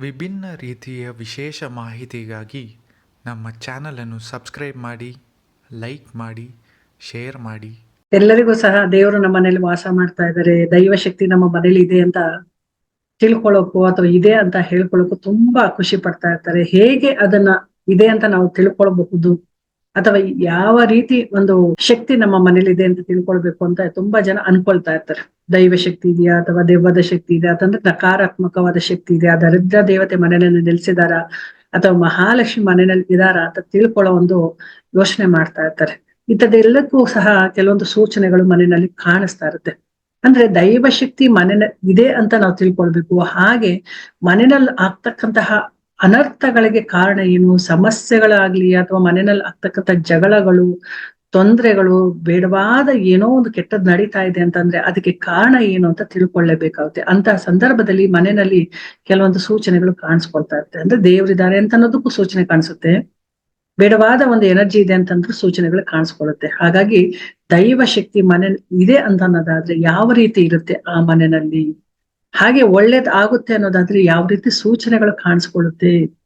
ವಿಭಿನ್ನ ರೀತಿಯ ವಿಶೇಷ ಮಾಹಿತಿಗಾಗಿ ನಮ್ಮ ಚಾನಲನ್ನು ಸಬ್ಸ್ಕ್ರೈಬ್ ಮಾಡಿ, ಲೈಕ್ ಮಾಡಿ, ಶೇರ್ ಮಾಡಿ. ಎಲ್ಲರಿಗೂ ಸಹ ದೇವರು ನಮ್ಮ ಮನೇಲಿ ವಾಸ ಮಾಡ್ತಾ ಇದ್ದಾರೆ. ದೈವ ಶಕ್ತಿ ನಮ್ಮ ಮನೇಲಿ ಇದೆ ಅಂತ ತಿಳ್ಕೊಳ್ಳೋಕು ಅಥವಾ ಇದೆ ಅಂತ ಹೇಳ್ಕೊಳ್ಳೋಕು ತುಂಬಾ ಖುಷಿ ಪಡ್ತಾ ಇರ್ತಾರೆ. ಹೇಗೆ ಅದನ್ನ ಇದೆ ಅಂತ ನಾವು ತಿಳ್ಕೊಳ್ಬಹುದು? ಅಥವಾ ಯಾವ ರೀತಿ ಒಂದು ಶಕ್ತಿ ನಮ್ಮ ಮನೇಲಿ ಇದೆ ಅಂತ ತಿಳ್ಕೊಳ್ಬೇಕು ಅಂತ ತುಂಬಾ ಜನ ಅನ್ಕೊಳ್ತಾ ಇರ್ತಾರೆ. ದೈವ ಶಕ್ತಿ ಇದೆಯಾ ಅಥವಾ ದೆವ್ವದ ಶಕ್ತಿ ಇದೆಯಾ? ಅಂತಂದ್ರೆ ನಕಾರಾತ್ಮಕವಾದ ಶಕ್ತಿ ಇದೆಯಾ? ದರಿದ್ರ ದೇವತೆ ಮನೆಯಲ್ಲಿ ನೆಲೆಸಿದಾರ? ಅಥವಾ ಮಹಾಲಕ್ಷ್ಮಿ ಮನೆಯಲ್ಲಿ ಇದಾರ ಅಂತ ತಿಳ್ಕೊಳ್ಳೋ ಒಂದು ಯೋಚನೆ ಮಾಡ್ತಾ ಇರ್ತಾರೆ. ಇಂಥದ್ದೆಲ್ಲಕ್ಕೂ ಸಹ ಕೆಲವೊಂದು ಸೂಚನೆಗಳು ಮನೆಯಲ್ಲಿ ಕಾಣಿಸ್ತಾ ಇರುತ್ತೆ. ಅಂದ್ರೆ ದೈವ ಶಕ್ತಿ ಮನೆ ಇದೆ ಅಂತ ನಾವು ತಿಳ್ಕೊಳ್ಬೇಕು. ಹಾಗೆ ಮನೆಯಲ್ಲಿ ಆಗ್ತಕ್ಕಂತಹ ಅನರ್ಥಗಳಿಗೆ ಕಾರಣ ಏನು? ಸಮಸ್ಯೆಗಳಾಗ್ಲಿ ಅಥವಾ ಮನೆಯಲ್ಲಿ ಆಗ್ತಕ್ಕಂಥ ಜಗಳಗಳು, ತೊಂದರೆಗಳು, ಬೇಡವಾದ ಏನೋ ಒಂದು ಕೆಟ್ಟದ್ ನಡೀತಾ ಇದೆ ಅಂತಂದ್ರೆ ಅದಕ್ಕೆ ಕಾರಣ ಏನು ಅಂತ ತಿಳ್ಕೊಳ್ಳೇಬೇಕಾಗುತ್ತೆ. ಅಂತ ಸಂದರ್ಭದಲ್ಲಿ ಮನೆಯಲ್ಲಿ ಕೆಲವೊಂದು ಸೂಚನೆಗಳು ಕಾಣಿಸ್ಕೊಳ್ತಾ ಇರುತ್ತೆ. ಅಂದ್ರೆ ದೇವರಿದ್ದಾರೆ ಅಂತ ಅನ್ನೋದಕ್ಕೂ ಸೂಚನೆ ಕಾಣಿಸುತ್ತೆ. ಬೇಡವಾದ ಒಂದು ಎನರ್ಜಿ ಇದೆ ಅಂತಂದ್ರೆ ಸೂಚನೆಗಳು ಕಾಣಿಸ್ಕೊಳ್ಳುತ್ತೆ. ಹಾಗಾಗಿ ದೈವ ಶಕ್ತಿ ಮನೆ ಇದೆ ಅಂತ ಅನ್ನೋದಾದ್ರೆ ಯಾವ ರೀತಿ ಇರುತ್ತೆ ಆ ಮನೆಯಲ್ಲಿ? ಹಾಗೆ ಒಳ್ಳೇದ್ ಆಗುತ್ತೆ ಅನ್ನೋದಾದ್ರೆ ಯಾವ ರೀತಿ ಸೂಚನೆಗಳು ಕಾಣಿಸ್ಕೊಳ್ಳುತ್ತೆ?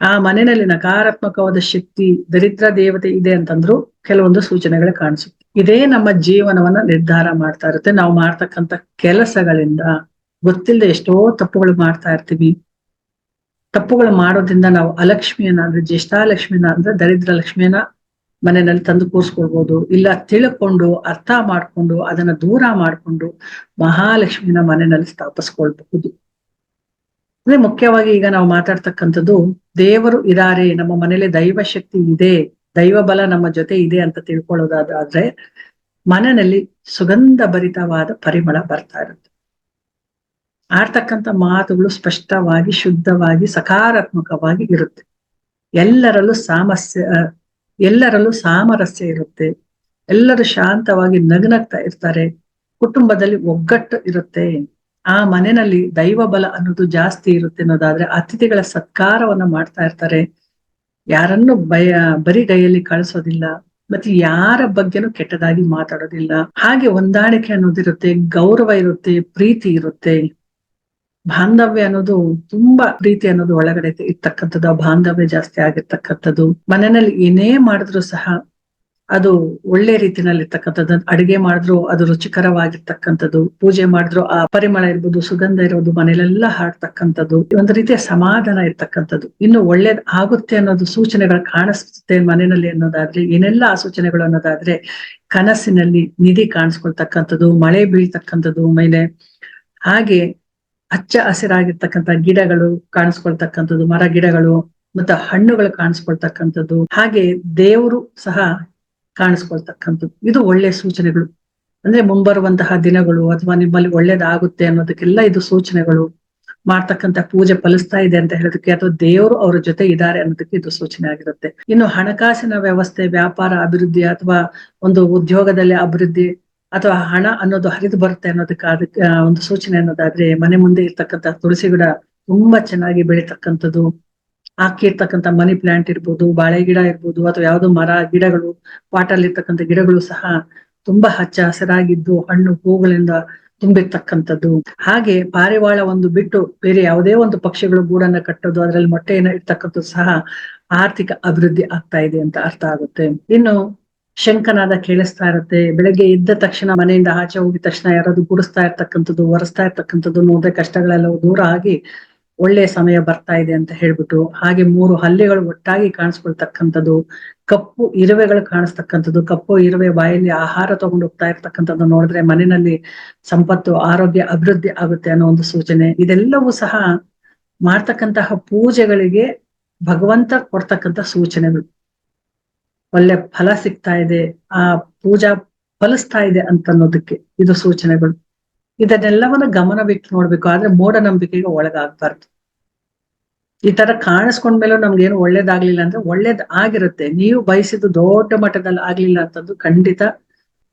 ಆ ಮನೆಯಲ್ಲಿ ನಕಾರಾತ್ಮಕವಾದ ಶಕ್ತಿ, ದರಿದ್ರ ದೇವತೆ ಇದೆ ಅಂತಂದ್ರು ಕೆಲವೊಂದು ಸೂಚನೆಗಳು ಕಾಣಿಸುತ್ತೆ. ಇದೇ ನಮ್ಮ ಜೀವನವನ್ನ ನಿರ್ಧಾರ ಮಾಡ್ತಾ ಇರುತ್ತೆ. ನಾವು ಮಾಡ್ತಕ್ಕಂಥ ಕೆಲಸಗಳಿಂದ ಗೊತ್ತಿಲ್ಲದೆ ಎಷ್ಟೋ ತಪ್ಪುಗಳು ಮಾಡ್ತಾ ಇರ್ತೀವಿ. ತಪ್ಪುಗಳು ಮಾಡೋದ್ರಿಂದ ನಾವು ಅಲಕ್ಷ್ಮಿಯನ್ನ ಅಂದ್ರೆ ಜ್ಯೇಷ್ಠಾಲಕ್ಷ್ಮಿನ ಅಂದ್ರೆ ದರಿದ್ರ ಲಕ್ಷ್ಮಿಯನ್ನ ಮನೆಯಲ್ಲಿ ತಂದು ಕೂರಿಸ್ಕೊಳ್ಬೋದು, ಇಲ್ಲ ತಿಳ್ಕೊಂಡು, ಅರ್ಥ ಮಾಡ್ಕೊಂಡು, ಅದನ್ನ ದೂರ ಮಾಡ್ಕೊಂಡು ಮಹಾಲಕ್ಷ್ಮಿನ ಮನೆಯಲ್ಲಿ ಸ್ಥಾಪಿಸ್ಕೊಳ್ಬಹುದು. ಅಂದ್ರೆ ಮುಖ್ಯವಾಗಿ ಈಗ ನಾವು ಮಾತಾಡ್ತಕ್ಕಂಥದ್ದು, ದೇವರು ಇದಾರೆ, ನಮ್ಮ ಮನೇಲಿ ದೈವ ಶಕ್ತಿ ಇದೆ ದೈವ ಬಲ ನಮ್ಮ ಜೊತೆ ಇದೆ ಅಂತ ತಿಳ್ಕೊಳ್ಳೋದಾದ್ರೆ ಮನೆಯಲ್ಲಿ ಸುಗಂಧ ಭರಿತವಾದ ಪರಿಮಳ ಬರ್ತಾ ಇರುತ್ತೆ. ಆಡ್ತಕ್ಕಂಥ ಮಾತುಗಳು ಸ್ಪಷ್ಟವಾಗಿ, ಶುದ್ಧವಾಗಿ, ಸಕಾರಾತ್ಮಕವಾಗಿ ಇರುತ್ತೆ. ಎಲ್ಲರಲ್ಲೂ ಸಾಮಸ್ಯ ಎಲ್ಲರಲ್ಲೂ ಸಾಮರಸ್ಯ ಇರುತ್ತೆ. ಎಲ್ಲರೂ ಶಾಂತವಾಗಿ ನಗನಗ್ತಾ ಇರ್ತಾರೆ. ಕುಟುಂಬದಲ್ಲಿ ಒಗ್ಗಟ್ಟು ಇರುತ್ತೆ. ಆ ಮನೆಯಲ್ಲಿ ದೈವ ಬಲ ಅನ್ನೋದು ಜಾಸ್ತಿ ಇರುತ್ತೆ ಅನ್ನೋದಾದ್ರೆ ಅತಿಥಿಗಳ ಸತ್ಕಾರವನ್ನ ಮಾಡ್ತಾ ಇರ್ತಾರೆ. ಯಾರನ್ನು ಬಯ ಬರಿ ಕೈಯಲ್ಲಿ ಕಳಿಸೋದಿಲ್ಲ. ಮತ್ತೆ ಯಾರ ಬಗ್ಗೆನೂ ಕೆಟ್ಟದಾಗಿ ಮಾತಾಡೋದಿಲ್ಲ. ಹಾಗೆ ಹೊಂದಾಣಿಕೆ ಅನ್ನೋದಿರುತ್ತೆ, ಗೌರವ ಇರುತ್ತೆ, ಪ್ರೀತಿ ಇರುತ್ತೆ. ಬಾಂಧವ್ಯ ಅನ್ನೋದು ತುಂಬಾ ಪ್ರೀತಿ ಅನ್ನೋದು ಒಳಗಡೆ ಇರ್ತಕ್ಕಂಥದ್ದು. ಆ ಬಾಂಧವ್ಯ ಜಾಸ್ತಿ ಆಗಿರ್ತಕ್ಕಂಥದ್ದು. ಮನೆಯಲ್ಲಿ ಏನೇ ಮಾಡಿದ್ರು ಸಹ ಅದು ಒಳ್ಳೆ ರೀತಿನಲ್ಲಿ ಇರ್ತಕ್ಕಂಥದ್ದು ಅಡಿಗೆ ಮಾಡಿದ್ರು ಅದು ರುಚಿಕರವಾಗಿರ್ತಕ್ಕಂಥದ್ದು. ಪೂಜೆ ಮಾಡಿದ್ರು ಆ ಪರಿಮಳ ಇರ್ಬೋದು, ಸುಗಂಧ ಇರೋದು ಮನೇಲೆಲ್ಲ ಹಾಡ್ತಕ್ಕಂಥದ್ದು. ಒಂದು ರೀತಿಯ ಸಮಾಧಾನ ಇರ್ತಕ್ಕಂಥದ್ದು. ಇನ್ನು ಒಳ್ಳೇದ್ ಆಗುತ್ತೆ ಅನ್ನೋದು ಸೂಚನೆಗಳು ಕಾಣಿಸುತ್ತೆ ಮನೆಯಲ್ಲಿ ಅನ್ನೋದಾದ್ರೆ, ಏನೆಲ್ಲ ಆ ಸೂಚನೆಗಳು ಅನ್ನೋದಾದ್ರೆ, ಕನಸಿನಲ್ಲಿ ನಿಧಿ ಕಾಣಿಸ್ಕೊಳ್ತಕ್ಕಂಥದ್ದು, ಮಳೆ ಬೀಳ್ತಕ್ಕಂಥದ್ದು ಮೇಲೆ. ಹಾಗೆ ಹಚ್ಚ ಹಸಿರಾಗಿರ್ತಕ್ಕಂಥ ಗಿಡಗಳು ಕಾಣಿಸ್ಕೊಳ್ತಕ್ಕಂಥದ್ದು, ಮರ ಗಿಡಗಳು ಮತ್ತು ಹಣ್ಣುಗಳು ಕಾಣಿಸ್ಕೊಳ್ತಕ್ಕಂಥದ್ದು, ಹಾಗೆ ದೇವರು ಸಹ ಕಾಣಿಸ್ಕೊಳ್ತಕ್ಕಂಥದ್ದು. ಇದು ಒಳ್ಳೆ ಸೂಚನೆಗಳು. ಅಂದ್ರೆ ಮುಂಬರುವಂತಹ ದಿನಗಳು ಅಥವಾ ನಿಮ್ಮಲ್ಲಿ ಒಳ್ಳೇದಾಗುತ್ತೆ ಅನ್ನೋದಕ್ಕೆಲ್ಲ ಇದು ಸೂಚನೆಗಳು. ಮಾಡ್ತಕ್ಕಂಥ ಪೂಜೆ ಫಲಿಸ್ತಾ ಇದೆ ಅಂತ ಹೇಳೋದಕ್ಕೆ ಅಥವಾ ದೇವರು ಅವರ ಜೊತೆ ಇದ್ದಾರೆ ಅನ್ನೋದಕ್ಕೆ ಇದು ಸೂಚನೆ ಆಗಿರುತ್ತೆ. ಇನ್ನು ಹಣಕಾಸಿನ ವ್ಯವಸ್ಥೆ, ವ್ಯಾಪಾರ ಅಭಿವೃದ್ಧಿ ಅಥವಾ ಒಂದು ಉದ್ಯೋಗದಲ್ಲಿ ಅಭಿವೃದ್ಧಿ ಅಥವಾ ಹಣ ಅನ್ನೋದು ಹರಿದು ಬರುತ್ತೆ ಅನ್ನೋದಕ್ಕೆ ಅದಕ್ಕೆ ಒಂದು ಸೂಚನೆ ಅನ್ನೋದಾದ್ರೆ ಮನೆ ಮುಂದೆ ಇರ್ತಕ್ಕಂಥ ತುಳಸಿ ಗಿಡ ತುಂಬಾ ಚೆನ್ನಾಗಿ ಬೆಳೀತಕ್ಕಂಥದ್ದು. ಹಾಕಿರ್ತಕ್ಕಂಥ ಮನಿ ಪ್ಲಾಂಟ್ ಇರ್ಬೋದು, ಬಾಳೆ ಗಿಡ ಇರ್ಬೋದು, ಅಥವಾ ಯಾವ್ದೋ ಮರ, ಗಿಡಗಳು, ಪಾಟಲ್ಲಿ ಇರ್ತಕ್ಕಂಥ ಗಿಡಗಳು ಸಹ ತುಂಬಾ ಹಚ್ಚ ಹಸಿರಾಗಿದ್ದು ಹಣ್ಣು ಹೂಗಳಿಂದ ತುಂಬಿರ್ತಕ್ಕಂಥದ್ದು. ಹಾಗೆ ಪಾರಿವಾಳ ಒಂದು ಬಿಟ್ಟು ಬೇರೆ ಯಾವುದೇ ಒಂದು ಪಕ್ಷಿಗಳು ಗೂಡನ್ನ ಕಟ್ಟೋದು, ಅದರಲ್ಲಿ ಮೊಟ್ಟೆಯನ್ನ ಇರ್ತಕ್ಕಂಥದ್ದು ಸಹ ಆರ್ಥಿಕ ಅಭಿವೃದ್ಧಿ ಆಗ್ತಾ ಇದೆ ಅಂತ ಅರ್ಥ ಆಗುತ್ತೆ. ಇನ್ನು ಶಂಕನಾದ ಕೇಳಿಸ್ತಾ ಇರುತ್ತೆ. ಬೆಳಗ್ಗೆ ಎದ್ದ ತಕ್ಷಣ ಮನೆಯಿಂದ ಆಚೆ ಹೋಗಿದ ತಕ್ಷಣ ಯಾರಾದ್ರು ಗುಡಿಸ್ತಾ ಇರ್ತಕ್ಕಂಥದ್ದು, ಒರೆಸ್ತಾ ಇರ್ತಕ್ಕಂಥದ್ದು ನೋಡಿದ್ರೆ ಕಷ್ಟಗಳೆಲ್ಲ ದೂರ ಆಗಿ ಒಳ್ಳೆಯ ಸಮಯ ಬರ್ತಾ ಇದೆ ಅಂತ ಹೇಳ್ಬಿಟ್ಟು, ಹಾಗೆ ಮೂರು ಹಲ್ಲೆಗಳು ಒಟ್ಟಾಗಿ ಕಾಣಿಸ್ಕೊಳ್ತಕ್ಕಂಥದ್ದು, ಕಪ್ಪು ಇರುವೆಗಳು ಕಾಣಿಸ್ತಕ್ಕಂಥದ್ದು, ಕಪ್ಪು ಇರುವೆ ಬಾಯಲ್ಲಿ ಆಹಾರ ತಗೊಂಡು ಹೋಗ್ತಾ ಇರ್ತಕ್ಕಂಥದ್ದು ನೋಡಿದ್ರೆ ಮನೆಯಲ್ಲಿ ಸಂಪತ್ತು, ಆರೋಗ್ಯ, ಅಭಿವೃದ್ಧಿ ಆಗುತ್ತೆ ಅನ್ನೋ ಒಂದು ಸೂಚನೆ. ಇದೆಲ್ಲವೂ ಸಹ ಮಾಡ್ತಕ್ಕಂತಹ ಪೂಜೆಗಳಿಗೆ ಭಗವಂತ ಕೊಡ್ತಕ್ಕಂಥ ಸೂಚನೆಗಳು. ಒಳ್ಳೆ ಫಲ ಸಿಗ್ತಾ ಇದೆ, ಆ ಪೂಜಾ ಫಲಿಸ್ತಾ ಇದೆ ಅಂತ ಅನ್ನೋದಕ್ಕೆ ಇದು ಸೂಚನೆಗಳು. ಇದನ್ನೆಲ್ಲವನ್ನ ಗಮನವಿಟ್ಟು ನೋಡ್ಬೇಕು, ಆದ್ರೆ ಮೂಢನಂಬಿಕೆಗೆ ಒಳಗಾಗ್ಬಾರ್ದು. ಈ ತರ ಕಾಣಿಸ್ಕೊಂಡ್ಮೇಲೂ ನಮ್ಗೇನು ಒಳ್ಳೇದಾಗ್ಲಿಲ್ಲ ಅಂದ್ರೆ ಒಳ್ಳೇದ್ ಆಗಿರುತ್ತೆ. ನೀವು ಬಯಸಿದ್ದು ದೊಡ್ಡ ಮಟ್ಟದಲ್ಲಿ ಆಗ್ಲಿಲ್ಲ ಅಂತಂದು ಖಂಡಿತ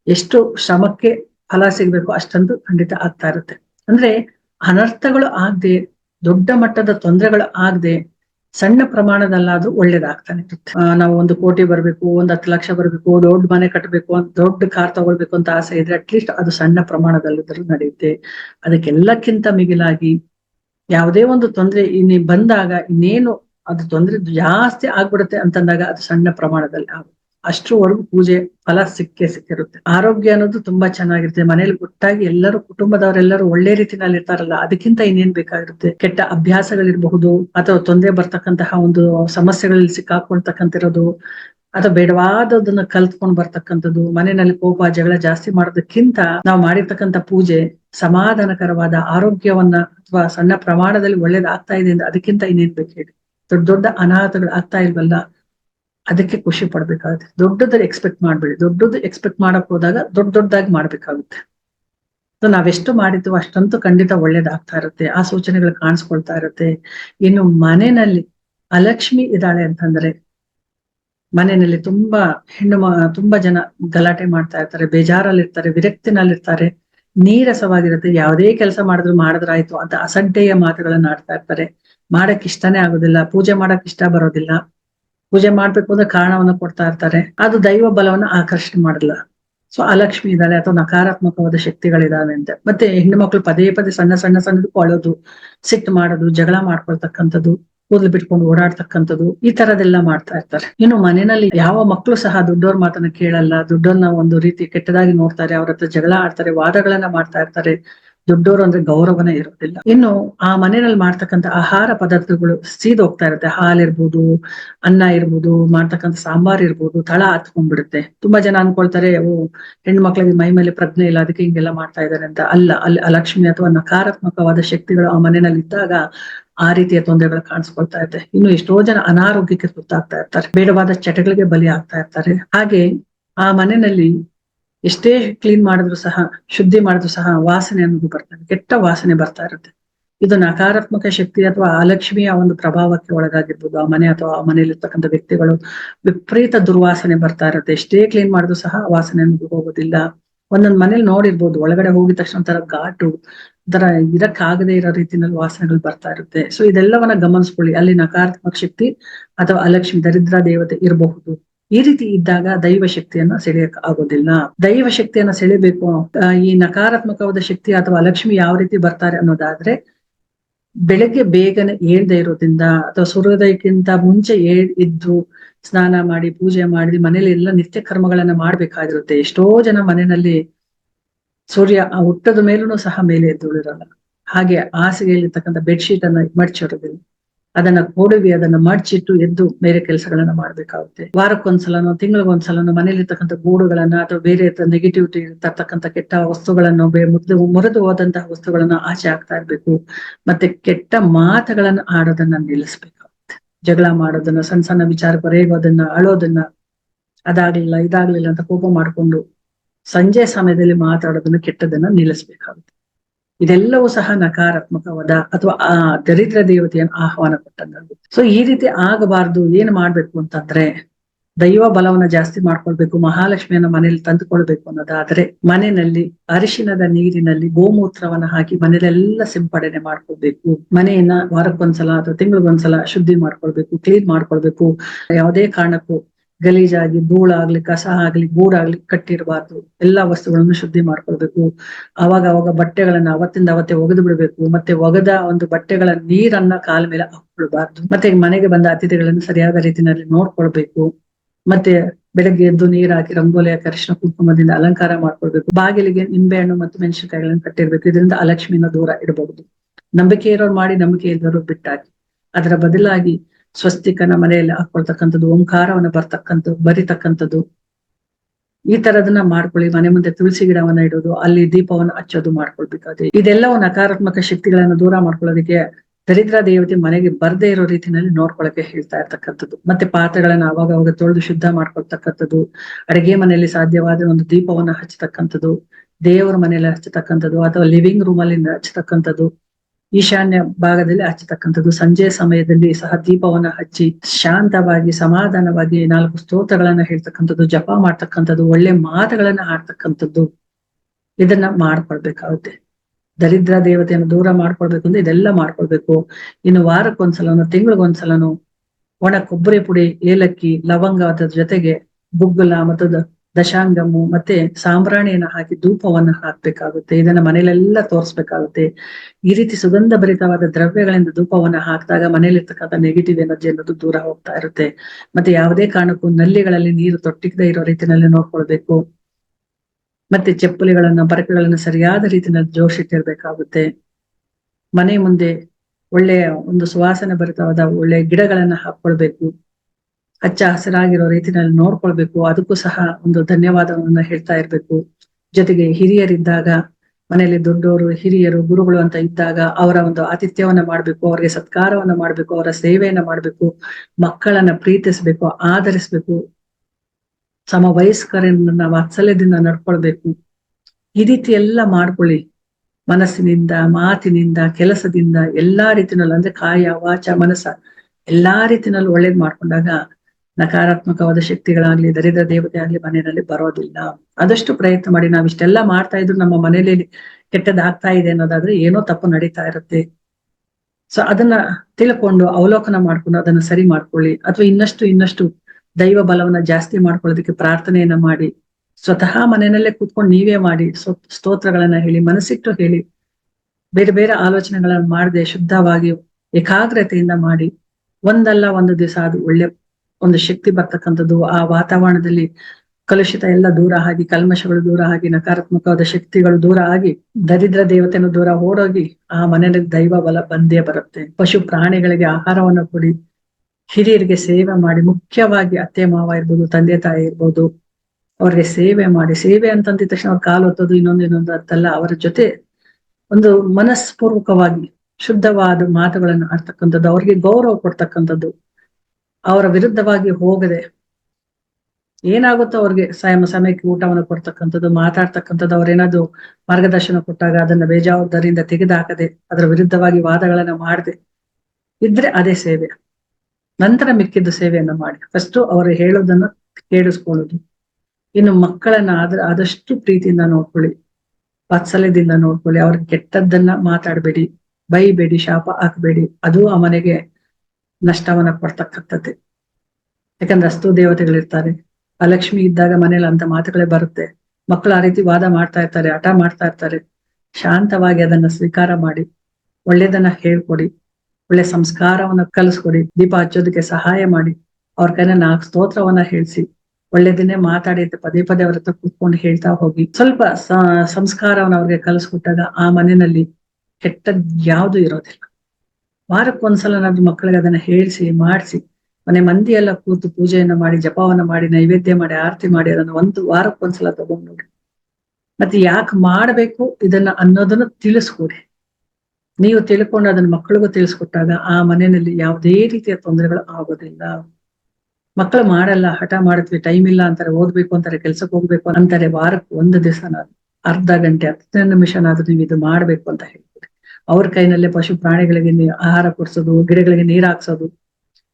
ಎಷ್ಟು ಶ್ರಮಕ್ಕೆ ಫಲ ಸಿಗ್ಬೇಕು ಅಷ್ಟೊಂದು ಖಂಡಿತ ಆಗ್ತಾ ಇರುತ್ತೆ. ಅಂದ್ರೆ ಅನರ್ಥಗಳು ಆಗದೆ, ದೊಡ್ಡ ಮಟ್ಟದ ತೊಂದರೆಗಳು ಆಗದೆ ಸಣ್ಣ ಪ್ರಮಾಣದಲ್ಲಾದ್ರೂ ಒಳ್ಳೇದಾಗ್ತಾನೆ. ನಾವು ಒಂದು ಕೋಟಿ ಬರ್ಬೇಕು, ಒಂದ್ ಹತ್ತು ಲಕ್ಷ ಬರ್ಬೇಕು, ದೊಡ್ಡ ಮನೆ ಕಟ್ಟಬೇಕು ಅಂತ ದೊಡ್ಡ ಕಾರ್ ತಗೊಳ್ಬೇಕು ಅಂತ ಆಸೆ ಇದ್ರೆ ಅಟ್ಲೀಸ್ಟ್ ಅದು ಸಣ್ಣ ಪ್ರಮಾಣದಲ್ಲಿದ್ರೂ ನಡೆಯುತ್ತೆ. ಅದಕ್ಕೆಲ್ಲಕ್ಕಿಂತ ಮಿಗಿಲಾಗಿ ಯಾವುದೇ ಒಂದು ತೊಂದ್ರೆ ಇನ್ನಿ ಬಂದಾಗ ಇನ್ನೇನು ಅದು ತೊಂದ್ರೆ ಜಾಸ್ತಿ ಆಗ್ಬಿಡುತ್ತೆ ಅಂತಂದಾಗ ಅದು ಸಣ್ಣ ಪ್ರಮಾಣದಲ್ಲಿ ಆಗುತ್ತೆ. ಅಷ್ಟರವರೆಗೂ ಪೂಜೆ ಫಲ ಸಿಕ್ಕೇ ಸಿಕ್ಕಿರುತ್ತೆ. ಆರೋಗ್ಯ ಅನ್ನೋದು ತುಂಬಾ ಚೆನ್ನಾಗಿರುತ್ತೆ. ಮನೇಲಿ ಒಟ್ಟಾಗಿ ಎಲ್ಲರೂ ಕುಟುಂಬದವರೆಲ್ಲರೂ ಒಳ್ಳೆ ರೀತಿನಲ್ಲಿ ಇರ್ತಾರಲ್ಲ, ಅದಕ್ಕಿಂತ ಇನ್ನೇನ್ ಬೇಕಾಗಿರುತ್ತೆ? ಕೆಟ್ಟ ಅಭ್ಯಾಸಗಳಿರಬಹುದು, ಅಥವಾ ತೊಂದರೆ ಬರ್ತಕ್ಕಂತಹ ಒಂದು ಸಮಸ್ಯೆಗಳಲ್ಲಿ ಸಿಕ್ಕಾಕೊಳ್ತಕ್ಕಂತಿರೋದು ಅಥವಾ ಬೇಡವಾದದನ್ನ ಕಲ್ತ್ಕೊಂಡ್ ಬರ್ತಕ್ಕಂಥದ್ದು, ಮನೆಯಲ್ಲಿ ಕೋಪ, ಜಗಳ ಜಾಸ್ತಿ ಮಾಡೋದಕ್ಕಿಂತ ನಾವು ಮಾಡಿರ್ತಕ್ಕಂಥ ಪೂಜೆ ಸಮಾಧಾನಕರವಾದ ಆರೋಗ್ಯವನ್ನ ಅಥವಾ ಸಣ್ಣ ಪ್ರಮಾಣದಲ್ಲಿ ಒಳ್ಳೇದಾಗ್ತಾ ಇದೆ ಅಂದ್ರೆ ಅದಕ್ಕಿಂತ ಇನ್ನೇನ್ ಬೇಕು ಹೇಳಿ? ದೊಡ್ಡ ದೊಡ್ಡ ಅನಾಹುತಗಳು ಆಗ್ತಾ ಇಲ್ವಲ್ಲ? ಅದಕ್ಕೆ ಖುಷಿ ಪಡ್ಬೇಕಾಗುತ್ತೆ. ದೊಡ್ಡದ್ರ ಎಕ್ಸ್ಪೆಕ್ಟ್ ಮಾಡ್ಬೇಡಿ. ದೊಡ್ಡದು ಎಕ್ಸ್ಪೆಕ್ಟ್ ಮಾಡಕ್ ಹೋದಾಗ ದೊಡ್ಡ ದೊಡ್ಡದಾಗಿ ಮಾಡ್ಬೇಕಾಗುತ್ತೆ. ಸೊ ನಾವೆಷ್ಟು ಮಾಡಿದ್ವು ಅಷ್ಟಂತೂ ಖಂಡಿತ ಒಳ್ಳೇದಾಗ್ತಾ ಇರುತ್ತೆ. ಆ ಸೂಚನೆಗಳು ಕಾಣಿಸ್ಕೊಳ್ತಾ ಇರುತ್ತೆ. ಇನ್ನು ಮನೆಯಲ್ಲಿ ಅಲಕ್ಷ್ಮಿ ಇದ್ದಾಳೆ ಅಂತಂದ್ರೆ ಮನೆಯಲ್ಲಿ ತುಂಬಾ ಹೆಣ್ಣು ತುಂಬಾ ಜನ ಗಲಾಟೆ ಮಾಡ್ತಾ ಇರ್ತಾರೆ, ಬೇಜಾರಲ್ಲಿರ್ತಾರೆ, ವಿರಕ್ತಿನಲ್ಲಿರ್ತಾರೆ. ನೀರಸವಾಗಿರುತ್ತೆ. ಯಾವುದೇ ಕೆಲಸ ಮಾಡಿದ್ರು ಮಾಡಿದ್ರಾಯ್ತು. ಅಂತ ಅಸಡ್ಡೆಯ ಮಾತುಗಳನ್ನ ಆಡ್ತಾ ಇರ್ತಾರೆ. ಮಾಡಕ್ ಇಷ್ಟನೇ ಆಗೋದಿಲ್ಲ. ಪೂಜೆ ಮಾಡಕ್ ಇಷ್ಟ ಬರೋದಿಲ್ಲ. ಪೂಜೆ ಮಾಡ್ಬೇಕು ಅಂದ್ರೆ ಕಾರಣವನ್ನ ಕೊಡ್ತಾ ಇರ್ತಾರೆ. ಅದು ದೈವ ಬಲವನ್ನ ಆಕರ್ಷಣೆ ಮಾಡಲ್ಲ. ಸೊ ಅಲಕ್ಷ್ಮಿ ಇದ್ದಾಳೆ ಅಥವಾ ನಕಾರಾತ್ಮಕವಾದ ಶಕ್ತಿಗಳಿದಾವೆ ಅಂತ. ಮತ್ತೆ ಹೆಣ್ಣು ಮಕ್ಕಳು ಪದೇ ಪದೇ ಸಣ್ಣ ಸಣ್ಣ ಸಣ್ಣದು ಕೊಳೋದು, ಸಿಟ್ಟು ಮಾಡೋದು, ಜಗಳ ಮಾಡ್ಕೊಳ್ತಕ್ಕಂಥದ್ದು, ಕೂದಲು ಬಿಟ್ಕೊಂಡು ಓಡಾಡ್ತಕ್ಕಂಥದ್ದು, ಈ ತರದೆಲ್ಲ ಮಾಡ್ತಾ ಇರ್ತಾರೆ. ಇನ್ನು ಮನೆಯಲ್ಲಿ ಯಾವ ಮಕ್ಕಳು ಸಹ ದೊಡ್ಡವ್ರ ಮಾತನ್ನ ಕೇಳಲ್ಲ. ದುಡ್ಡನ್ನ ಒಂದು ರೀತಿ ಕೆಟ್ಟದಾಗಿ ನೋಡ್ತಾರೆ, ಅವ್ರ ಹತ್ರ ಜಗಳ ಆಡ್ತಾರೆ, ವಾದಗಳನ್ನ ಮಾಡ್ತಾ ಇರ್ತಾರೆ. ದೊಡ್ಡವರು ಅಂದ್ರೆ ಗೌರವನೇ ಇರೋದಿಲ್ಲ ಇನ್ನು ಆ ಮನೆಯಲ್ಲಿ ಮಾಡ್ತಕ್ಕಂಥ ಆಹಾರ ಪದಾರ್ಥಗಳು ಸೀದ್ ಹೋಗ್ತಾ ಇರುತ್ತೆ. ಹಾಲಿರ್ಬೋದು, ಅನ್ನ ಇರ್ಬೋದು, ಮಾಡ್ತಕ್ಕಂಥ ಸಾಂಬಾರ್ ಇರ್ಬೋದು, ತಳ ಹತ್ಕೊಂಡ್ಬಿಡುತ್ತೆ. ತುಂಬಾ ಜನ ಅನ್ಕೊಳ್ತಾರೆ, ಓ ಹೆಣ್ಣು ಮಕ್ಳಿಗೆ ಮೈ ಮೇಲೆ ಪ್ರಜ್ಞೆ ಇಲ್ಲ, ಅದಕ್ಕೆ ಹಿಂಗೆಲ್ಲ ಮಾಡ್ತಾ ಇದ್ದಾರೆ ಅಂತ. ಅಲ್ಲ, ಅಲ್ಲಿ ಅಲಕ್ಷ್ಮಿ ಅಥವಾ ನಕಾರಾತ್ಮಕವಾದ ಶಕ್ತಿಗಳು ಆ ಮನೆಯಲ್ಲಿ ಇದ್ದಾಗ ಆ ರೀತಿಯ ತೊಂದರೆಗಳು ಕಾಣಿಸ್ಕೊಳ್ತಾ ಇರುತ್ತೆ. ಇನ್ನು ಎಷ್ಟೋ ಜನ ಅನಾರೋಗ್ಯಕ್ಕೆ ತುತ್ತಾಗ್ತಾ ಇರ್ತಾರೆ. ಬೇಡವಾದ ಚಟಗಳಿಗೆ ಬಲಿ ಆಗ್ತಾ ಇರ್ತಾರೆ. ಹಾಗೆ ಆ ಮನೆಯಲ್ಲಿ ಎಷ್ಟೇ ಕ್ಲೀನ್ ಮಾಡಿದ್ರು ಸಹ, ಶುದ್ಧಿ ಮಾಡಿದ್ರು ಸಹ ವಾಸನೆ ಅನ್ನೋದು ಬರ್ತದೆ, ಕೆಟ್ಟ ವಾಸನೆ ಬರ್ತಾ ಇರುತ್ತೆ. ಇದು ನಕಾರಾತ್ಮಕ ಶಕ್ತಿ ಅಥವಾ ಅಲಕ್ಷ್ಮಿಯ ಒಂದು ಪ್ರಭಾವಕ್ಕೆ ಒಳಗಾಗಿರ್ಬೋದು, ಆ ಮನೆ ಅಥವಾ ಆ ಮನೆಯಲ್ಲಿರ್ತಕ್ಕಂಥ ವ್ಯಕ್ತಿಗಳು ವಿಪರೀತ ದುರ್ವಾಸನೆ ಬರ್ತಾ ಇರುತ್ತೆ. ಎಷ್ಟೇ ಕ್ಲೀನ್ ಮಾಡಿದ್ರು ಸಹ ವಾಸನೆ ಅನ್ನೋದು ಹೋಗೋದಿಲ್ಲ. ಒಂದೊಂದ್ ಮನೇಲಿ ನೋಡಿರ್ಬೋದು, ಒಳಗಡೆ ಹೋಗಿದ ತಕ್ಷಣ ಒಂಥರ ಘಾಟು, ಒಂಥರ ಇದಕ್ಕಾಗದೇ ಇರೋ ರೀತಿಯಲ್ಲಿ ವಾಸನೆಗಳು ಬರ್ತಾ ಇರುತ್ತೆ. ಸೊ ಇದೆಲ್ಲವನ್ನ ಗಮನಿಸ್ಕೊಳ್ಳಿ. ಅಲ್ಲಿ ನಕಾರಾತ್ಮಕ ಶಕ್ತಿ ಅಥವಾ ಅಲಕ್ಷ್ಮಿ, ದರಿದ್ರ ದೇವತೆ ಇರಬಹುದು. ಈ ರೀತಿ ಇದ್ದಾಗ ದೈವ ಶಕ್ತಿಯನ್ನ ಸೆಳೆಯಕ್ ಆಗೋದಿಲ್ಲ. ದೈವ ಶಕ್ತಿಯನ್ನ ಸೆಳೆಬೇಕು ಈ ನಕಾರಾತ್ಮಕವಾದ ಶಕ್ತಿ ಅಥವಾ ಲಕ್ಷ್ಮಿ ಯಾವ ರೀತಿ ಬರ್ತಾರೆ ಅನ್ನೋದಾದ್ರೆ, ಬೆಳಗ್ಗೆ ಬೇಗನೆ ಏಳ್ದೆ ಇರೋದ್ರಿಂದ ಅಥವಾ ಸೂರ್ಯೋದಯಕ್ಕಿಂತ ಮುಂಚೆ ಏಳ್ ಇದ್ದು ಸ್ನಾನ ಮಾಡಿ, ಪೂಜೆ ಮಾಡಿ ಮನೇಲಿ ಎಲ್ಲ ನಿತ್ಯ ಕರ್ಮಗಳನ್ನ ಮಾಡ್ಬೇಕಾಗಿರುತ್ತೆ. ಎಷ್ಟೋ ಜನ ಮನೆಯಲ್ಲಿ ಸೂರ್ಯ ಆ ಹುಟ್ಟದ ಮೇಲೂ ಸಹ ಮೇಲೆ ಎದ್ದುಳಿರಲ್ಲ ಹಾಗೆ ಹಾಸಿಗೆಯಲ್ಲಿರ್ತಕ್ಕಂಥ ಬೆಡ್ಶೀಟ್ ಅನ್ನ ಮಡ್ಚಿರೋದಿಲ್ಲ ಅದನ್ನ ಕೊಡುವಿ, ಅದನ್ನ ಮಡ್ಚಿಟ್ಟು ಎದ್ದು ಬೇರೆ ಕೆಲಸಗಳನ್ನ ಮಾಡ್ಬೇಕಾಗುತ್ತೆ. ವಾರಕ್ಕೊಂದ್ಸಲನೋ ತಿಂಗಳಿಗೊಂದ್ಸಲನೋ ಮನೇಲಿರ್ತಕ್ಕಂಥ ಗೂಡುಗಳನ್ನ ಅಥವಾ ಬೇರೆ ನೆಗೆಟಿವಿಟಿ ತರ್ತಕ್ಕಂಥ ಕೆಟ್ಟ ವಸ್ತುಗಳನ್ನು ಮುರಿದು ಮುರಿದು ಹೋದಂತಹ ವಸ್ತುಗಳನ್ನ ಆಚೆ ಆಗ್ತಾ ಇರ್ಬೇಕು. ಮತ್ತೆ ಕೆಟ್ಟ ಮಾತುಗಳನ್ನ ಆಡೋದನ್ನ ನಿಲ್ಲಿಸ್ಬೇಕಾಗುತ್ತೆ. ಜಗಳ ಮಾಡೋದನ್ನ, ಸಣ್ಣ ಸಣ್ಣ ವಿಚಾರ ಬರೆಯೋದನ್ನ ಅಳೋದನ್ನ, ಅದಾಗ್ಲಿಲ್ಲ, ಇದಾಗ್ಲಿಲ್ಲ ಅಂತ ಕೋಪ ಮಾಡ್ಕೊಂಡು ಸಂಜೆ ಸಮಯದಲ್ಲಿ ಮಾತಾಡೋದನ್ನ ಕೆಟ್ಟದನ್ನ ನಿಲ್ಲಿಸ್ಬೇಕಾಗುತ್ತೆ. ಇದೆಲ್ಲವೂ ಸಹ ನಕಾರಾತ್ಮಕವಾದ ಅಥವಾ, ಆ, ದರಿದ್ರ ದೇವತೆಯನ್ನು ಆಹ್ವಾನ ಕೊಟ್ಟಂಗಾಗುತ್ತೆ ಸೊ ಈ ರೀತಿ ಆಗಬಾರ್ದು, ಏನ್ ಮಾಡ್ಬೇಕು ಅಂತಂದ್ರೆ, ದೈವ ಬಲವನ್ನ ಜಾಸ್ತಿ ಮಾಡ್ಕೊಳ್ಬೇಕು, ಮಹಾಲಕ್ಷ್ಮಿಯನ್ನ ಮನೇಲಿ ತಂದುಕೊಳ್ಬೇಕು ಅನ್ನೋದಾದ್ರೆ ಮನೆಯಲ್ಲಿ ಅರಿಶಿನದ ನೀರಿನಲ್ಲಿ ಗೋಮೂತ್ರವನ್ನ ಹಾಕಿ ಮನೇಲೆಲ್ಲ ಸಿಂಪಡಣೆ ಮಾಡ್ಕೊಳ್ಬೇಕು. ಮನೆಯನ್ನ ವಾರಕ್ಕೊಂದ್ಸಲ ಅಥವಾ ತಿಂಗಳಿಗೊಂದ್ಸಲ ಶುದ್ಧಿ ಮಾಡ್ಕೊಳ್ಬೇಕು, ಕ್ಲೀನ್ ಮಾಡ್ಕೊಳ್ಬೇಕು. ಯಾವುದೇ ಕಾರಣಕ್ಕೂ ಗಲೀಜಾಗಿ, ಧೂಳಾಗ್ಲಿ, ಕಸ ಆಗ್ಲಿ, ಗೂಡಾಗ್ಲಿ ಕಟ್ಟಿರಬಾರ್ದು. ಎಲ್ಲಾ ವಸ್ತುಗಳನ್ನು ಶುದ್ಧಿ ಮಾಡ್ಕೊಳ್ಬೇಕು. ಅವಾಗ ಅವಾಗ ಬಟ್ಟೆಗಳನ್ನ ಅವತ್ತಿಂದ ಅವತ್ತೇ ಒಗೆದು ಬಿಡಬೇಕು. ಮತ್ತೆ ಒಗದ ಒಂದು ಬಟ್ಟೆಗಳ ನೀರನ್ನ ಕಾಲ ಮೇಲೆ ಹಾಕೊಳ್ಬಾರ್ದು ಮತ್ತೆ ಮನೆಗೆ ಬಂದ ಅತಿಥಿಗಳನ್ನು ಸರಿಯಾದ ರೀತಿಯಲ್ಲಿ ನೋಡ್ಕೊಳ್ಬೇಕು. ಮತ್ತೆ ಬೆಳಗ್ಗೆ ಎದ್ದು ನೀರ್ ಹಾಕಿ, ರಂಗೋಲಿ ಹಾಕಿ ಅರಿಶಿನ ಕುಂಕುಮದಿಂದ ಅಲಂಕಾರ ಮಾಡ್ಕೊಳ್ಬೇಕು. ಬಾಗಿಲಿಗೆ ನಿಂಬೆಹಣ್ಣು ಮತ್ತು ಮೆಣಸಿನಕಾಯಿಗಳನ್ನು ಕಟ್ಟಿರ್ಬೇಕು. ಇದರಿಂದ ಅಲಕ್ಷ್ಮಿನ ದೂರ ಇಡಬಹುದು. ನಂಬಿಕೆ ಇರೋರು ಮಾಡಿ ನಂಬಿಕೆ ಇದ್ದವರು ಬಿಟ್ಟಾಕಿ. ಅದರ ಬದಲಾಗಿ ಸ್ವಸ್ತಿಕನ ಮನೆಯಲ್ಲಿ ಹಾಕೊಳ್ತಕ್ಕಂಥದ್ದು ಓಂಕಾರವನ್ನ ಬರ್ತಕ್ಕಂಥದ್ದು, ಬರಿತಕ್ಕಂಥದ್ದು. ಈ ತರದನ್ನ ಮಾಡ್ಕೊಳ್ಳಿ. ಮನೆ ಮುಂದೆ ತುಳಸಿ ಗಿಡವನ್ನ ಇಡೋದು, ಅಲ್ಲಿ ದೀಪವನ್ನ ಹಚ್ಚೋದು ಮಾಡ್ಕೊಳ್ಬೇಕಾದ್ರೆ. ಇದೆಲ್ಲವೂ ನಕಾರಾತ್ಮಕ ಶಕ್ತಿಗಳನ್ನು ದೂರ ಮಾಡ್ಕೊಳ್ಳೋದಕ್ಕೆ ದರಿದ್ರ ದೇವತೆ ಮನೆಗೆ ಬರದೇ ಇರೋ ರೀತಿನಲ್ಲಿ ನೋಡ್ಕೊಳಕ್ಕೆ ಹೇಳ್ತಾ ಇರ್ತಕ್ಕಂಥದ್ದು. ಮತ್ತೆ ಪಾತ್ರೆಗಳನ್ನ ಅವಾಗ ಅವಾಗ ತೊಳೆದು ಶುದ್ಧ ಮಾಡ್ಕೊಳ್ತಕ್ಕಂಥದ್ದು. ಅಡಿಗೆ ಮನೆಯಲ್ಲಿ ಸಾಧ್ಯವಾದ ಒಂದು ದೀಪವನ್ನ ಹಚ್ಚತಕ್ಕಂಥದ್ದು. ದೇವರ ಮನೆಯಲ್ಲಿ ಹಚ್ಚತಕ್ಕಂಥದ್ದು, ಅಥವಾ ಲಿವಿಂಗ್ ರೂಮ್ ಅಲ್ಲಿ ಹಚ್ಚತಕ್ಕಂಥದ್ದು. ಈಶಾನ್ಯ ಭಾಗದಲ್ಲಿ ಹಚ್ಚತಕ್ಕಂಥದ್ದು ಸಂಜೆ ಸಮಯದಲ್ಲಿ ಸಹ ದೀಪವನ್ನ ಹಚ್ಚಿ ಶಾಂತವಾಗಿ, ಸಮಾಧಾನವಾಗಿ ನಾಲ್ಕು ಸ್ತೋತ್ರಗಳನ್ನ ಹೇಳ್ತಕ್ಕಂಥದ್ದು, ಜಪ ಮಾಡ್ತಕ್ಕಂಥದ್ದು, ಒಳ್ಳೆ ಮಾತುಗಳನ್ನ ಆಡ್ತಕ್ಕಂಥದ್ದು. ಇದನ್ನ ಮಾಡ್ಕೊಳ್ಬೇಕಾಗುತ್ತೆ. ದರಿದ್ರ ದೇವತೆಯನ್ನು ದೂರ ಮಾಡ್ಕೊಳ್ಬೇಕು ಅಂದ್ರೆ ಇದೆಲ್ಲ ಮಾಡ್ಕೊಳ್ಬೇಕು. ಇನ್ನು ವಾರಕ್ಕೊಂದ್ಸಲನು, ತಿಂಗಳಿಗೊಂದ್ಸಲನು ಒಣ ಕೊಬ್ಬರಿ ಪುಡಿ, ಏಲಕ್ಕಿ ಲವಂಗ ಅದ್ರ ಜೊತೆಗೆ ಬುಗ್ಗುಲ ಮತ್ತು ದಶಾಂಗಮು ಮತ್ತೆ ಸಾಂಬ್ರಾಣಿಯನ್ನ ಹಾಕಿ ಧೂಪವನ್ನು ಹಾಕ್ಬೇಕಾಗುತ್ತೆ. ಇದನ್ನ ಮನೇಲೆಲ್ಲ ತೋರಿಸ್ಬೇಕಾಗುತ್ತೆ. ಈ ರೀತಿ ಸುಗಂಧ ಭರಿತವಾದ ದ್ರವ್ಯಗಳಿಂದ ಧೂಪವನ್ನ ಹಾಕಿದಾಗ ಮನೇಲಿರ್ತಕ್ಕಂಥ ನೆಗೆಟಿವ್ ಎನರ್ಜಿ ಅನ್ನೋದು ದೂರ ಹೋಗ್ತಾ ಇರುತ್ತೆ. ಮತ್ತೆ ಯಾವುದೇ ಕಾರಣಕ್ಕೂ ನಲ್ಲಿಗಳಲ್ಲಿ ನೀರು ತೊಟ್ಟಿಗದೆ ಇರೋ ರೀತಿಯಲ್ಲಿ ನೋಡ್ಕೊಳ್ಬೇಕು. ಮತ್ತೆ ಚಪ್ಪಲಿಗಳನ್ನ ಬರಕುಗಳನ್ನ ಸರಿಯಾದ ರೀತಿಯಲ್ಲಿ ಜೋಶಿಟ್ಟಿರ್ಬೇಕಾಗುತ್ತೆ ಮನೆ ಮುಂದೆ ಒಳ್ಳೆಯ ಒಂದು ಸುವಾಸನೆ ಭರಿತವಾದ ಒಳ್ಳೆಯ ಗಿಡಗಳನ್ನ ಹಾಕೊಳ್ಬೇಕು ಹಚ್ಚ ಹಸಿರಾಗಿರೋ ರೀತಿನಲ್ಲಿ ನೋಡ್ಕೊಳ್ಬೇಕು. ಅದಕ್ಕೂ ಸಹ ಒಂದು ಧನ್ಯವಾದವನ್ನ ಹೇಳ್ತಾ ಇರ್ಬೇಕು. ಜೊತೆಗೆ ಹಿರಿಯರಿದ್ದಾಗ, ಮನೆಯಲ್ಲಿ ದೊಡ್ಡವರು ಹಿರಿಯರು, ಗುರುಗಳು ಅಂತ ಇದ್ದಾಗ ಅವರ ಒಂದು ಆತಿಥ್ಯವನ್ನ ಮಾಡ್ಬೇಕು, ಅವರಿಗೆ ಸತ್ಕಾರವನ್ನ ಮಾಡ್ಬೇಕು, ಅವರ ಸೇವೆಯನ್ನ ಮಾಡ್ಬೇಕು, ಮಕ್ಕಳನ್ನ ಪ್ರೀತಿಸ್ಬೇಕು ಆದರಿಸ್ಬೇಕು ಸಮವಯಸ್ಕರನ್ನ ವಾತ್ಸಲ್ಯದಿಂದ ನಡ್ಕೊಳ್ಬೇಕು. ಈ ರೀತಿ ಎಲ್ಲ ಮಾಡ್ಕೊಳ್ಳಿ. ಮನಸ್ಸಿನಿಂದ, ಮಾತಿನಿಂದ, ಕೆಲಸದಿಂದ, ಎಲ್ಲಾ ರೀತಿನಲ್ಲೂ ಅಂದ್ರೆ ಕಾಯ, ವಾಚ, ಮನಸ್ಸ, ಎಲ್ಲಾ ರೀತಿನಲ್ಲೂ ಒಳ್ಳೇದ್ ಮಾಡ್ಕೊಂಡಾಗ ನಕಾರಾತ್ಮಕವಾದ ಶಕ್ತಿಗಳಾಗ್ಲಿ, ದರಿದ್ರ ದೇವತೆ ಆಗ್ಲಿ ಮನೆಯಲ್ಲಿ ಬರೋದಿಲ್ಲ. ಆದಷ್ಟು ಪ್ರಯತ್ನ ಮಾಡಿ, ನಾವ್ ಇಷ್ಟೆಲ್ಲ ಮಾಡ್ತಾ ಇದ್ರು ನಮ್ಮ ಮನೆಯಲ್ಲಿ ಕೆಟ್ಟದಾಗ್ತಾ ಇದೆ ಅನ್ನೋದಾದ್ರೆ ಏನೋ ತಪ್ಪು ನಡೀತಾ ಇರುತ್ತೆ. ಸೊ ಅದನ್ನ ತಿಳ್ಕೊಂಡು, ಅವಲೋಕನ ಮಾಡ್ಕೊಂಡು, ಅದನ್ನ ಸರಿ ಮಾಡ್ಕೊಳ್ಳಿ. ಅಥವಾ ಇನ್ನಷ್ಟು ಇನ್ನಷ್ಟು ದೈವ ಬಲವನ್ನ ಜಾಸ್ತಿ ಮಾಡ್ಕೊಳ್ಳೋದಕ್ಕೆ ಪ್ರಾರ್ಥನೆಯನ್ನ ಮಾಡಿ. ಸ್ವತಃ ಮನೆಯಲ್ಲೇ ಕೂತ್ಕೊಂಡು ನೀವೇ ಮಾಡಿ ಸ್ತೋತ್ರಗಳನ್ನ ಹೇಳಿ, ಮನಸ್ಸಿಟ್ಟು ಹೇಳಿ, ಬೇರೆ ಬೇರೆ ಆಲೋಚನೆಗಳನ್ನ ಮಾಡದೆ ಶುದ್ಧವಾಗಿ ಏಕಾಗ್ರತೆಯಿಂದ ಮಾಡಿ, ಒಂದಲ್ಲ ಒಂದು ದಿವಸ ಅದು ಒಳ್ಳೆ ಒಂದು ಶಕ್ತಿ ಬರ್ತಕ್ಕಂಥದ್ದು, ಆ ವಾತಾವರಣದಲ್ಲಿ ಕಲುಷಿತ ಎಲ್ಲ ದೂರ ಆಗಿ, ಕಲ್ಮಶಗಳು ದೂರ ಆಗಿ, ನಕಾರಾತ್ಮಕವಾದ ಶಕ್ತಿಗಳು ದೂರ ಆಗಿ, ದರಿದ್ರ ದೇವತೆಯನ್ನು ದೂರ ಓಡೋಗಿ, ಆ ಮನೆಯಲ್ಲಿ ದೈವ ಬಲ ಬಂದೇ ಬರುತ್ತೆ. ಪಶು ಪ್ರಾಣಿಗಳಿಗೆ ಆಹಾರವನ್ನು ಕೊಡಿ, ಹಿರಿಯರಿಗೆ ಸೇವೆ ಮಾಡಿ, ಮುಖ್ಯವಾಗಿ ಅತ್ತೆ ಮಾವ ಇರ್ಬೋದು, ತಂದೆ ತಾಯಿ ಇರ್ಬೋದು, ಅವ್ರಿಗೆ ಸೇವೆ ಮಾಡಿ, ಸೇವೆ ಅಂತಂದಿದ ತಕ್ಷಣ ಅವ್ರ ಕಾಲು ಹೊತ್ತೋದು, ಇನ್ನೊಂದು ಇನ್ನೊಂದು ಅಂತಲ್ಲ ಅವರ ಜೊತೆ ಒಂದು ಮನಸ್ಪೂರ್ವಕವಾಗಿ ಶುದ್ಧವಾದ ಮಾತುಗಳನ್ನು ಆಡ್ತಕ್ಕಂಥದ್ದು, ಅವ್ರಿಗೆ ಗೌರವ ಕೊಡ್ತಕ್ಕಂಥದ್ದು. ಅವರ ವಿರುದ್ಧವಾಗಿ ಹೋಗದೆ ಏನಾಗುತ್ತೋ ಅವ್ರಿಗೆ ಸಮ ಸಮಯಕ್ಕೆ ಊಟವನ್ನು ಕೊಡ್ತಕ್ಕಂಥದ್ದು, ಮಾತಾಡ್ತಕ್ಕಂಥದ್ದು ಅವ್ರೇನಾದ್ರು ಮಾರ್ಗದರ್ಶನ ಕೊಟ್ಟಾಗ ಅದನ್ನ ಬೇಜವಾಬ್ದಾರಿಯಿಂದ ತೆಗೆದುಹಾಕದೆ ಅದರ ವಿರುದ್ಧವಾಗಿ ವಾದಗಳನ್ನ ಮಾಡದೆ, ಇದ್ರೆ ಅದೇ ಸೇವೆ. ನಂತರ ಮಿಕ್ಕಿದ್ದು ಸೇವೆಯನ್ನ ಮಾಡಿ. ಫಸ್ಟ್ ಅವರು ಹೇಳೋದನ್ನ ಕೇಳಿಸ್ಕೊಳ್ಳೋದು. ಇನ್ನು ಮಕ್ಕಳನ್ನ ಆದ್ರ, ಆದಷ್ಟು ಪ್ರೀತಿಯಿಂದ ನೋಡ್ಕೊಳ್ಳಿ. ವಾತ್ಸಲ್ಯದಿಂದ ನೋಡ್ಕೊಳ್ಳಿ. ಅವ್ರಿಗೆ ಕೆಟ್ಟದ್ದನ್ನ ಮಾತಾಡಬೇಡಿ. ಬೈಬೇಡಿ, ಶಾಪ ಹಾಕ್ಬೇಡಿ. ಅದು ಆ ಮನೆಗೆ ನಷ್ಟವನ್ನ ಕೊಡ್ತಕ್ಕಂಥದ್ದೇ. ಯಾಕಂದ್ರೆ ಅಸ್ತು ದೇವತೆಗಳಿರ್ತಾರೆ. ಆ ಲಕ್ಷ್ಮಿ ಇದ್ದಾಗ ಮನೇಲಿ ಅಂತ ಮಾತುಗಳೇ ಬರುತ್ತೆ. ಮಕ್ಕಳು ಆ ರೀತಿ ವಾದ ಮಾಡ್ತಾ ಇರ್ತಾರೆ, ಹಠ ಮಾಡ್ತಾ ಇರ್ತಾರೆ. ಶಾಂತವಾಗಿ ಅದನ್ನ ಸ್ವೀಕಾರ ಮಾಡಿ ಒಳ್ಳೇದನ್ನ ಹೇಳ್ಕೊಡಿ, ಒಳ್ಳೆ ಸಂಸ್ಕಾರವನ್ನ ಕಲಿಸ್ಕೊಡಿ, ದೀಪ ಹಚ್ಚೋದಕ್ಕೆ ಸಹಾಯ ಮಾಡಿ, ಅವ್ರ ಕೈನ ನಾಲ್ಕು ಸ್ತೋತ್ರವನ್ನ ಹೇಳಿಸಿ ಒಳ್ಳೇದನ್ನೇ ಮಾತಾಡಿ ಪದೇ ಪದೇ ಅವ್ರ ಹತ್ರ ಕೂತ್ಕೊಂಡು ಹೇಳ್ತಾ ಹೋಗಿ, ಸ್ವಲ್ಪ ಸಂಸ್ಕಾರವನ್ನ ಅವ್ರಿಗೆ ಕಲಿಸ್ಕೊಟ್ಟಾಗ ಆ ಮನೆಯಲ್ಲಿ ಕೆಟ್ಟದ್ ಯಾವುದು ಇರೋದಿಲ್ಲ. ವಾರಕ್ಕೊಂದ್ಸಲ ಮಕ್ಕಳಿಗೆ ಅದನ್ನ ಹೇಳಿಸಿ, ಮಾಡಿಸಿ, ಮನೆ ಮಂದಿ ಎಲ್ಲ ಕೂತು ಪೂಜೆಯನ್ನ ಮಾಡಿ, ಜಪವನ್ನ ಮಾಡಿ, ನೈವೇದ್ಯ ಮಾಡಿ, ಆರತಿ ಮಾಡಿ, ಅದನ್ನ ಒಂದು ವಾರಕ್ಕೊಂದ್ಸಲ ತಗೊಂಡ್ ನೋಡಿ. ಮತ್ತೆ ಯಾಕೆ ಮಾಡಬೇಕು ಇದನ್ನ ಅನ್ನೋದನ್ನ ತಿಳಿಸ್ಕೊಡಿ. ನೀವು ತಿಳ್ಕೊಂಡು ಅದನ್ನ ಮಕ್ಕಳಿಗೂ ತಿಳಿಸ್ಕೊಟ್ಟಾಗ ಆ ಮನೆಯಲ್ಲಿ ಯಾವುದೇ ರೀತಿಯ ತೊಂದರೆಗಳು ಆಗೋದಿಲ್ಲ. ಮಕ್ಕಳು ಮಾಡಲ್ಲ, ಹಠ ಮಾಡಿದ್ವಿ ಟೈಮ್ ಇಲ್ಲ ಅಂತಾರೆ, ಓದ್ಬೇಕು ಅಂತಾರೆ, ಕೆಲ್ಸಕ್ಕೆ ಹೋಗ್ಬೇಕು ಅಂತಾರೆ ವಾರಕ್ಕೆ ಒಂದು ದಿವಸನಾದ್ರು ಅರ್ಧ ಗಂಟೆ, ಹತ್ತು ನಿಮಿಷನಾದ್ರೂ ನೀವು ಇದು ಮಾಡ್ಬೇಕು ಅಂತ ಹೇಳ್ತೀರಿ ಅವ್ರ ಕೈನಲ್ಲೇ ಪಶು ಪ್ರಾಣಿಗಳಿಗೆ ಆಹಾರ ಕೊಡ್ಸೋದು, ಗಿಡಗಳಿಗೆ ನೀರ್ ಹಾಕ್ಸೋದು.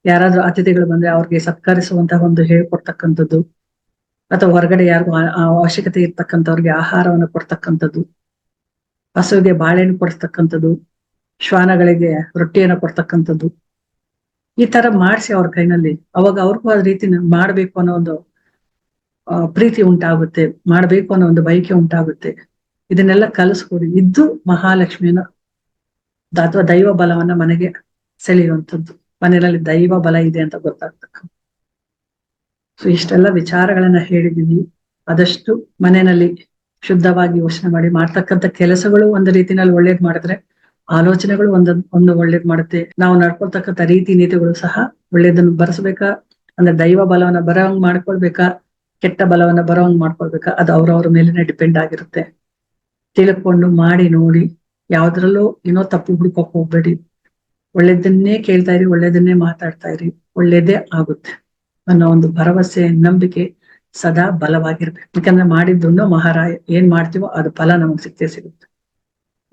ಯಾರಾದ್ರೂ ಅತಿಥಿಗಳು ಬಂದ್ರೆ ಅವ್ರಿಗೆ ಸತ್ಕರಿಸುವಂತಹ ಒಂದು ಹೇಳ್ಕೊಡ್ತಕ್ಕಂಥದ್ದು ಅಥವಾ ಹೊರಗಡೆ ಯಾರಿಗೂ ಅವಶ್ಯಕತೆ ಇರ್ತಕ್ಕಂಥವ್ರಿಗೆ ಆಹಾರವನ್ನು ಕೊಡ್ತಕ್ಕಂಥದ್ದು. ಹಸುವಿಗೆ ಬಾಳೆಹಣ್ಣು ಕೊಡ್ತಕ್ಕಂಥದ್ದು. ಶ್ವಾನಗಳಿಗೆ ರೊಟ್ಟಿಯನ್ನು ಕೊಡ್ತಕ್ಕಂಥದ್ದು. ಈ ತರ ಮಾಡಿಸಿ ಅವ್ರ ಕೈನಲ್ಲಿ. ಅವಾಗ ಅವ್ರಿಗೂ ಅದ ರೀತಿ ಮಾಡ್ಬೇಕು ಅನ್ನೋ ಒಂದು ಪ್ರೀತಿ ಉಂಟಾಗುತ್ತೆ, ಮಾಡ್ಬೇಕು ಅನ್ನೋ ಒಂದು ಬಯಕೆ ಉಂಟಾಗುತ್ತೆ. ಇದನ್ನೆಲ್ಲ ಕಲಿಸ್ಕೊಡಿ. ಇದ್ದು ಮಹಾಲಕ್ಷ್ಮಿಯನ್ನ ಅಥವಾ ದೈವ ಬಲವನ್ನ ಮನೆಗೆ ಸೆಳೆಯುವಂಥದ್ದು. ಮನೆಯಲ್ಲಿ ದೈವ ಬಲ ಇದೆ ಅಂತ ಗೊತ್ತಾಗ್ತದೆ. ಸೊ ಇಷ್ಟೆಲ್ಲ ವಿಚಾರಗಳನ್ನ ಹೇಳಿದೀನಿ. ಆದಷ್ಟು ಮನೆಯಲ್ಲಿ ಶುದ್ಧವಾಗಿ ಯೋಚನೆ ಮಾಡಿ ಮಾಡ್ತಕ್ಕಂಥ ಕೆಲಸಗಳು ಒಂದು ರೀತಿನಲ್ಲಿ ಒಳ್ಳೇದ್ ಮಾಡಿದ್ರೆ ಆಲೋಚನೆಗಳು ಒಂದ್, ಒಂದು ಒಳ್ಳೇದ್ ಮಾಡುತ್ತೆ. ನಾವು ನಡ್ಕೊಳ್ತಕ್ಕಂಥ ರೀತಿ ನೀತಿಗಳು ಸಹ ಒಳ್ಳೇದನ್ನು ಬರೆಸ್ಬೇಕಾ? ಅಂದ್ರೆ ದೈವ ಬಲವನ್ನ ಬರೋಂಗ್ ಮಾಡ್ಕೊಳ್ಬೇಕಾ? ಕೆಟ್ಟ ಬಲವನ್ನ ಬರೋಂಗ್ ಮಾಡ್ಕೊಳ್ಬೇಕಾ? ಅದು ಅವ್ರವ್ರ ಮೇಲೆನೆ ಡಿಪೆಂಡ್ ಆಗಿರುತ್ತೆ. ತಿಳ್ಕೊಂಡು ಮಾಡಿ ನೋಡಿ. ಯಾವ್ದ್ರಲ್ಲೂ ಏನೋ ತಪ್ಪು ಹುಡ್ಕೋಕ್ ಹೋಗ್ಬೇಡಿ. ಒಳ್ಳೇದನ್ನೇ ಕೇಳ್ತಾ ಇರಿ, ಒಳ್ಳೇದನ್ನೇ ಮಾತಾಡ್ತಾ ಇರಿ, ಒಳ್ಳೇದೇ ಆಗುತ್ತೆ ಅನ್ನೋ ಒಂದು ಭರವಸೆ, ನಂಬಿಕೆ ಸದಾ ಬಲವಾಗಿರ್ಬೇಕು. ಯಾಕಂದ್ರೆ ಮಾಡಿದ್ದು ಮಹಾರಾಯ ಏನ್ ಮಾಡ್ತೀವೋ ಅದು ಫಲ ನಮಗ್ ಸಿಕ್ಕೇ ಸಿಗುತ್ತೆ.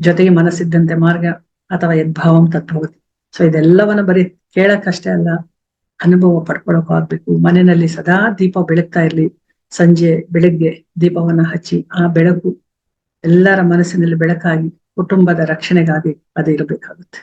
ಜೊತೆಗೆ ಮನಸ್ಸಿದ್ದಂತೆ ಮಾರ್ಗ ಅಥವಾ ಯದ್ಭಾವಂ ತತ್ವಗತಿ. ಸೊ ಇದೆಲ್ಲವನ್ನ ಬರೀ ಕೇಳಕ್ಕಷ್ಟೇ ಅಲ್ಲ, ಅನುಭವ ಪಡ್ಕೊಳಕ್ ಆಗ್ಬೇಕು. ಮನೆಯಲ್ಲಿ ಸದಾ ದೀಪ ಬೆಳಗ್ತಾ ಇರ್ಲಿ. ಸಂಜೆ ಬೆಳಗ್ಗೆ ದೀಪವನ್ನ ಹಚ್ಚಿ ಆ ಬೆಳಕು ಎಲ್ಲರ ಮನಸ್ಸಿನಲ್ಲಿ ಬೆಳಕಾಗಿ ಕುಟುಂಬದ ರಕ್ಷಣೆಗಾಗಿ ಅದು ಇರಬೇಕಾಗುತ್ತೆ.